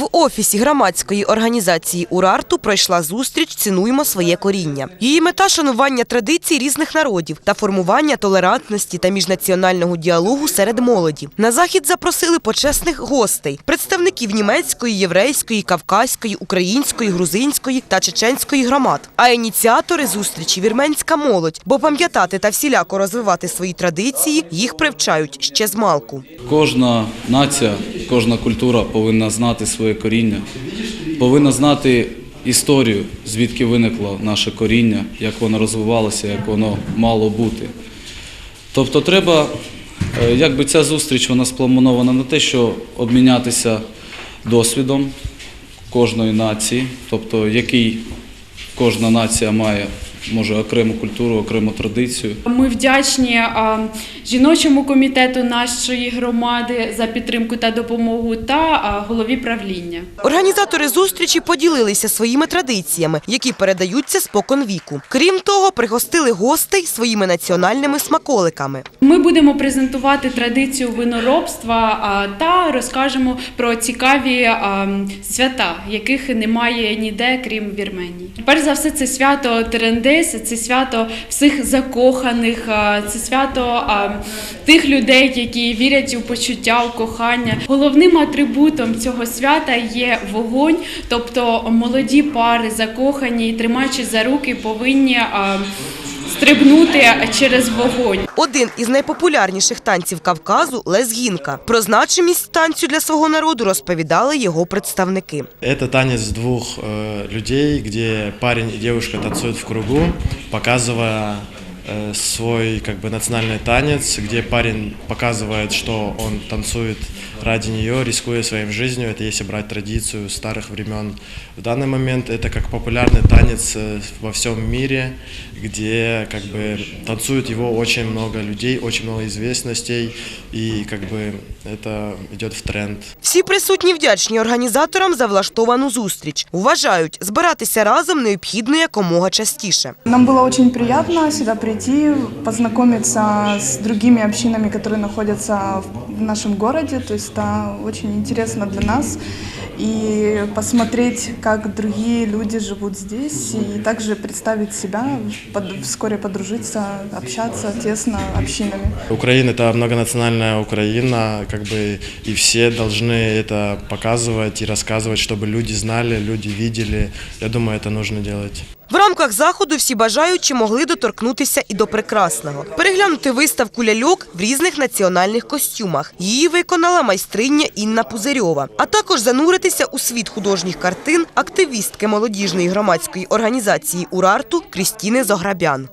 В офісі громадської організації Урарту пройшла зустріч Цінуємо своє коріння. Її мета шанування традицій різних народів та формування толерантності та міжнаціонального діалогу серед молоді. На захід запросили почесних гостей, представників німецької, єврейської, кавказької, української, грузинської та чеченської громад. А ініціатори зустрічі вірменська молодь, бо пам'ятати та всіляко розвивати свої традиції їх привчають ще з малку. Кожна нація, кожна культура повинна знати своє коріння, повинна знати історію, звідки виникло наше коріння, як воно розвивалося, як воно мало бути. Тобто треба, е, якби ця зустріч вона спланована на те, що обмінятися досвідом кожної нації, тобто який кожна нація має, може окрему культуру, окрему традицію. Ми вдячні жіночому комітету нашої громади за підтримку та допомогу та голові правління. Організатори зустрічі поділилися своїми традиціями, які передаються спокон віку. Крім того, пригостили гостей своїми національними смаколиками. Ми будемо презентувати традицію виноробства та розкажемо про цікаві свята, яких немає ніде, крім Вірменії. Перш за все, це свято Терендес, це свято всіх закоханих, це свято тих людей, які вірять у почуття, у кохання. Головним атрибутом цього свята є вогонь, тобто молоді пари закохані, тримаючи за руки, повинні стрибнути через вогонь. Один із найпопулярніших танців Кавказу лезгінка. Про значимість танцю для свого народу розповідали його представники. Это танец двух э, людей, где парень и девушка танцуют в кругу, показывая э, свой как бы национальный танец, где парень показывает, что он танцует ради нее, рискуя своим жизнью. Это если брать традицию старых времен. В данный момент это как популярный танец э, во всем мире, где как бы танцуют его очень много людей, очень много известностей, и как бы это идет в тренд. Всі присутні вдячні організаторам за влаштовану зустріч. Вважають, збиратися разом необхідно якомога частіше. Нам было очень приятно сюда прийти, познакомиться с другими общинами, которые находятся в нашем городе. То есть это очень интересно для нас. И посмотреть, как другие люди живут здесь. И также представить себя, под- вскоре подружиться, общаться тесно общинами. Украина это многонациональная Украина, как бы и все должны это показывать и рассказывать, чтобы люди знали, люди видели. Я думаю, это нужно делать. В рамках заходу всі бажаючі могли доторкнутися і до прекрасного. Переглянути виставку ляльок в різних національних костюмах. Її виконала майстриня Інна Пузирьова. А також зануритися у світ художніх картин активістки молодіжної громадської організації Урарту Крістіни Зограбян.